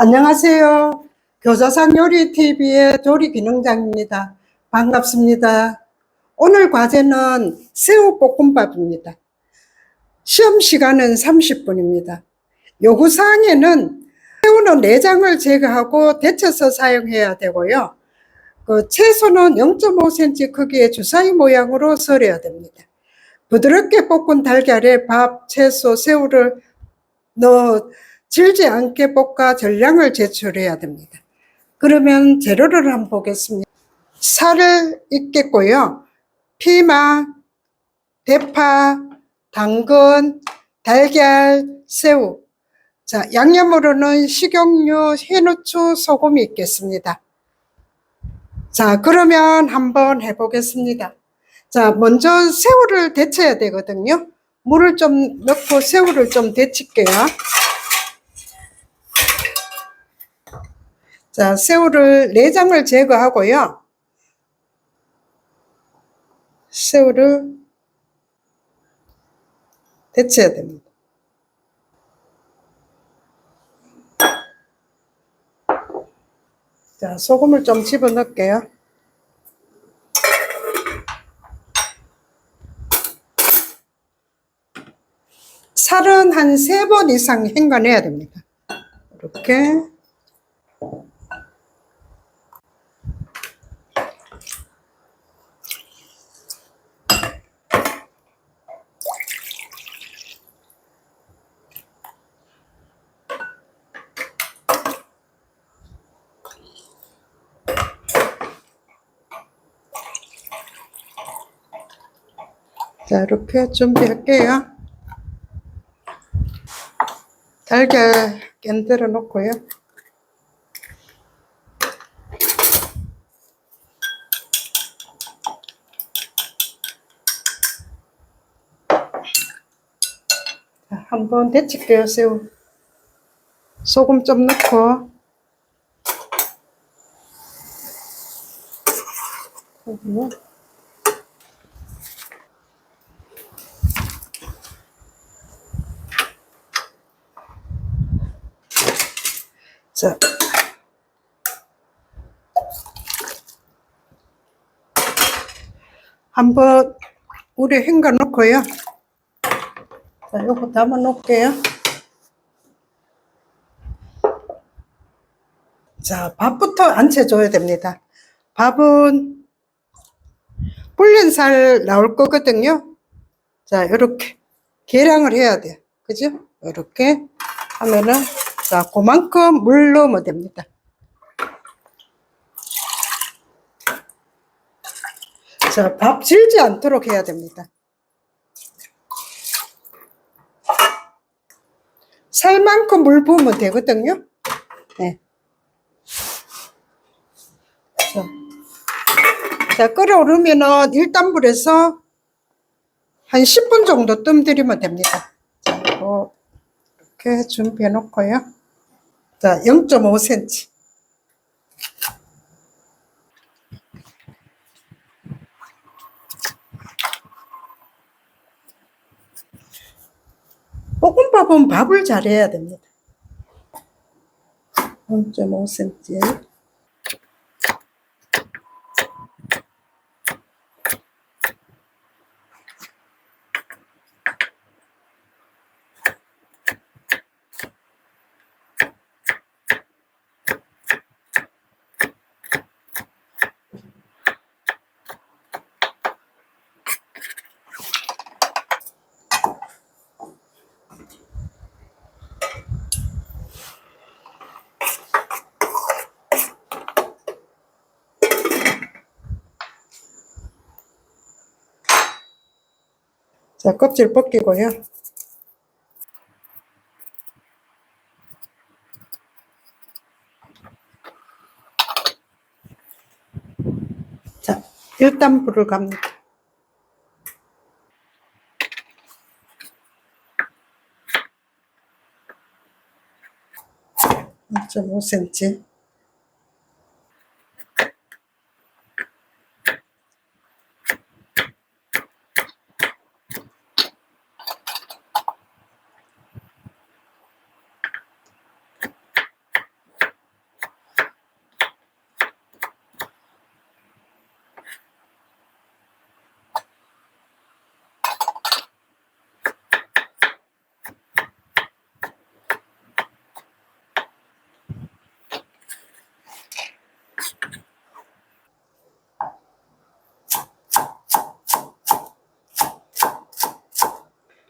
안녕하세요. 교사상 요리 TV의 조리 기능장입니다. 반갑습니다. 오늘 과제는 새우 볶음밥입니다. 시험 시간은 30분입니다. 요구사항에는 새우는 내장을 제거하고 데쳐서 사용해야 되고요. 그 채소는 0.5cm 크기의 주사위 모양으로 썰어야 됩니다. 부드럽게 볶은 달걀에 밥, 채소, 새우를 넣어 질지 않게 볶아 전량을 제출해야 됩니다. 그러면 재료를 한번 보겠습니다. 살을 익겠고요. 피망, 대파, 당근, 달걀, 새우. 자, 양념으로는 식용유, 해누추, 소금이 있겠습니다. 자, 그러면 한번 해보겠습니다. 자, 먼저 새우를 데쳐야 되거든요. 물을 좀 넣고 새우를 좀 데칠게요. 자, 새우를 내장을 제거하고요. 새우를 데쳐야 됩니다. 자, 소금을 좀 집어 넣을게요. 살은 한 세 번 이상 헹궈내야 됩니다. 이렇게. 자, 이렇게 준비할게요. 달걀 깬들어 놓고요. 자, 한번 데칠게요, 새우. 소금 좀 넣고. 소금 자. 한번 물에 헹궈 놓고요. 자, 요거 담아 놓을게요. 자, 밥부터 안 채줘야 됩니다. 밥은 불린 살 나올 거거든요. 자, 이렇게 계량을 해야 돼요. 그죠? 이렇게 하면은 자, 그만큼 물 넣으면 됩니다. 자, 밥 질지 않도록 해야 됩니다. 살만큼 물 부으면 되거든요. 네. 자, 자 끓어오르면은 일단 불에서 한 10분 정도 뜸들이면 됩니다. 자, 이거 이렇게 준비해 놓고요. 자, 0.5cm. 볶음밥은 밥을 잘해야 됩니다. 0.5cm. 자, 껍질 벗기고요. 자, 일단 불을 갑니다. 점 5cm.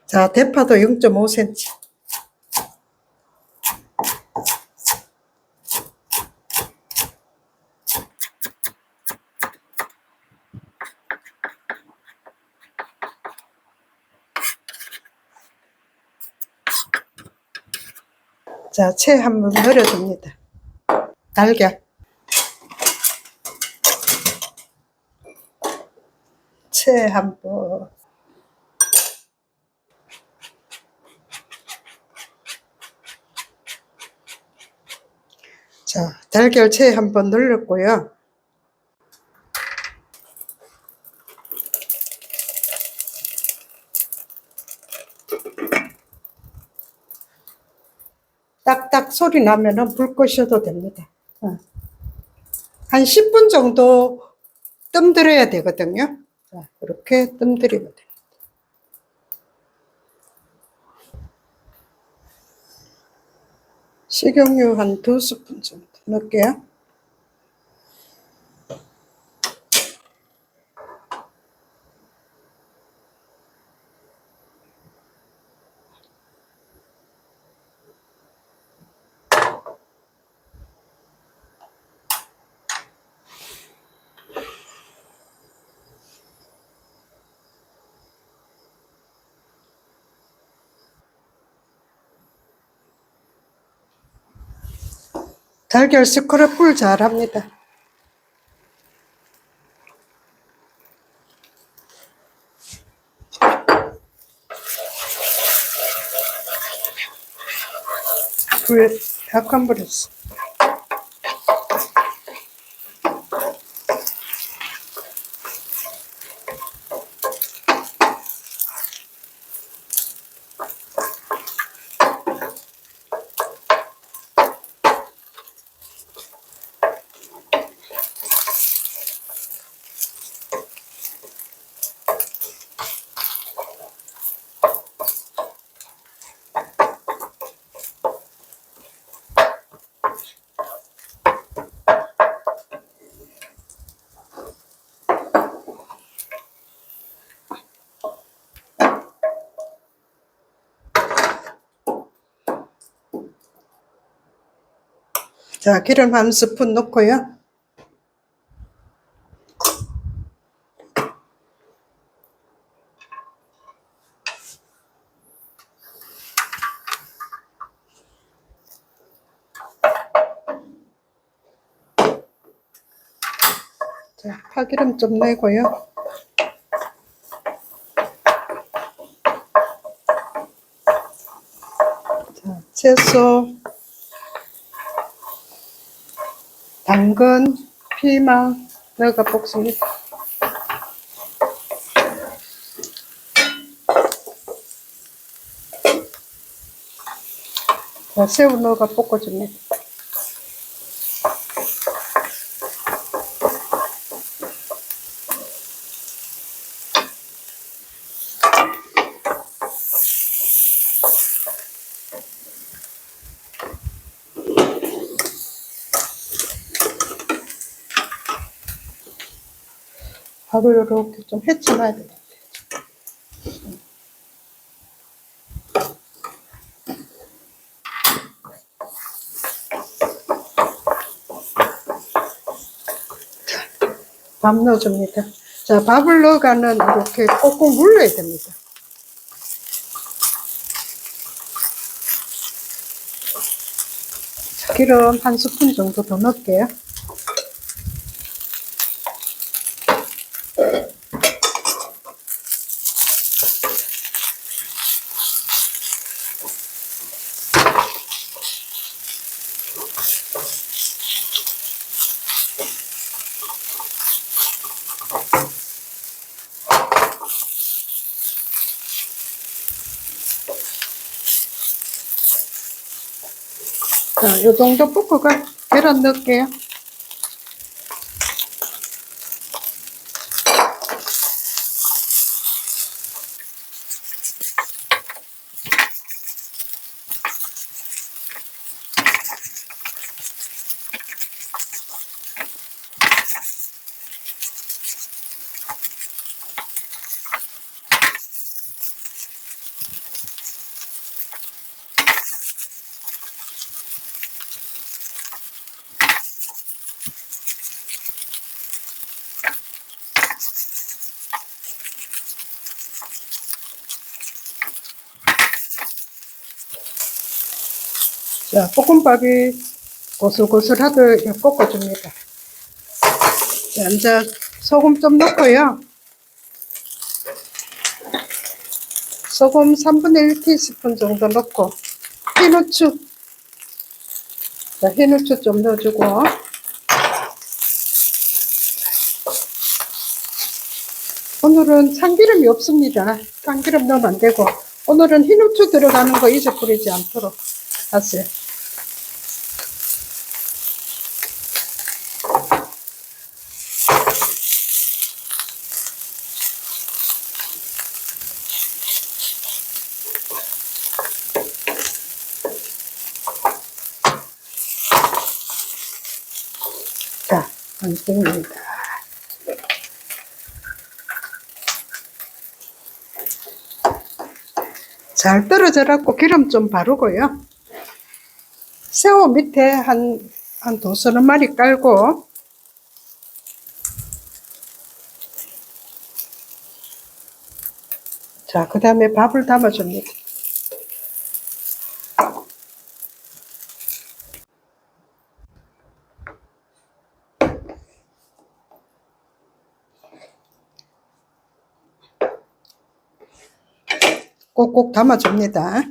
자, 대파도 0.5cm. 자, 채 한번 넣어줍니다. 달걀. 채 한번. 자, 달걀 채 한번 넣었고요. 딱딱 소리 나면은 불 끄셔도 됩니다. 어. 한 10분 정도 뜸 들여야 되거든요. 자, 이렇게 뜸 들이면 돼요. 식용유 한 두 스푼 정도 넣을게요. 달걀 스크래플 잘합니다. 불 약한 불했어. 자, 기름 한 스푼 넣고요. 자, 파기름 좀 내고요. 자, 채소, 당근, 피망 넣어가 볶습니다. 자, 새우 넣어가 볶아줍니다. 밥을 이렇게 좀 헤쳐놔야 돼요. 밥 넣어줍니다. 자, 밥을 넣어가는 이렇게 꼭꼭 눌러야 됩니다. 자, 기름 한 스푼 정도 더 넣을게요. 자, 요 정도 볶고가 계란 넣을게요. 자, 볶음밥이 고슬고슬하게 볶아줍니다. 자, 이제 소금 좀 넣고요. 소금 3분의 1티스푼 정도 넣고, 흰후추. 자, 흰후추 좀 넣어주고, 오늘은 참기름이 없습니다. 참기름 넣으면 안 되고, 오늘은 흰후추 들어가는 거 잊어버리지 않도록 하세요. 자, 완성입니다. 잘 떨어져갖고 기름 좀 바르고요. 새우 밑에 한, 한 두 서너 마리 깔고, 자, 그 다음에 밥을 담아줍니다. 꼭꼭 담아줍니다.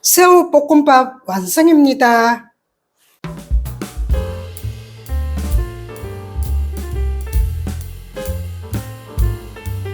새우 볶음밥 완성입니다.